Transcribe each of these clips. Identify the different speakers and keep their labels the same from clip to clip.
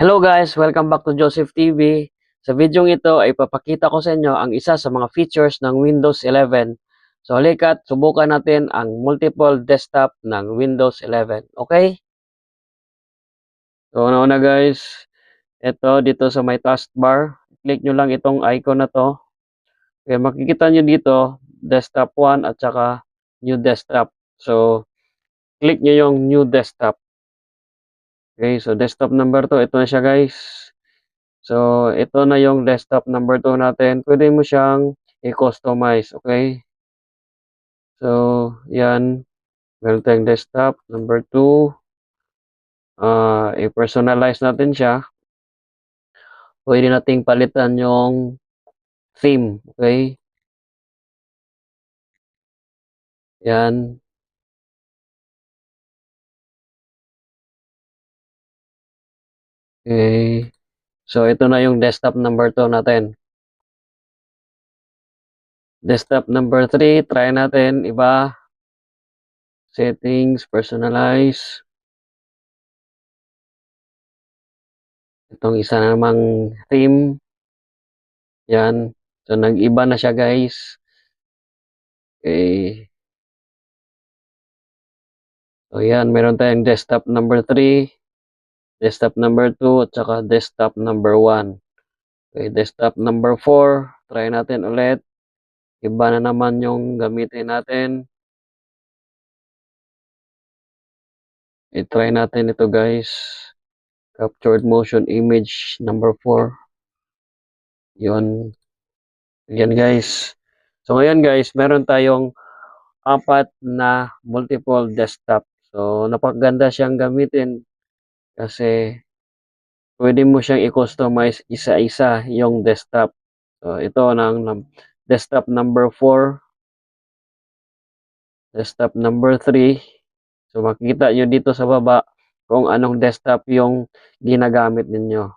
Speaker 1: Hello guys, welcome back to Joseph TV. Sa video ito ay papakita ko sa inyo ang isa sa mga features ng Windows 11. So halika't subukan natin ang multiple desktop ng Windows 11. Okay? So una-una guys, ito dito sa may taskbar, click nyo lang itong icon na to. Okay, makikita nyo dito, desktop 1 at saka new desktop. So click nyo yung new desktop. Okay, so desktop number 2, ito na siya guys. So, ito na yung desktop number 2 natin. Pwede mo siyang i-customize, okay? So, yan. Meron tayong desktop number 2. Ah, i-personalize natin siya. Pwede nating palitan yung theme, okay? Yan. Okay. So, ito na yung desktop number 2 natin. Desktop number 3, try natin iba. Settings, personalize. Itong isa namang theme. Yan. So, nag-iba na siya guys. Okay. So, yan. Meron tayong desktop number 3, desktop number 2, at saka desktop number 1. Okay, desktop number 4. Try natin ulit. Iba na naman yung gamitin natin. I-try natin ito guys. Captured motion image number 4. Yun. Yan guys. So ngayon guys, meron tayong apat na multiple desktop. So napakaganda siyang gamitin kasi pwede mo siyang i-customize isa-isa yung desktop. So ito ng desktop number 4, desktop number 3. So makikita nyo dito sa baba kung anong desktop yung ginagamit ninyo.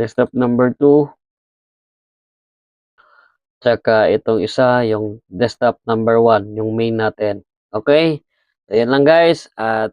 Speaker 1: Desktop number 2. Tsaka itong isa, yung desktop number 1, yung main natin. Okay? So yan lang guys. At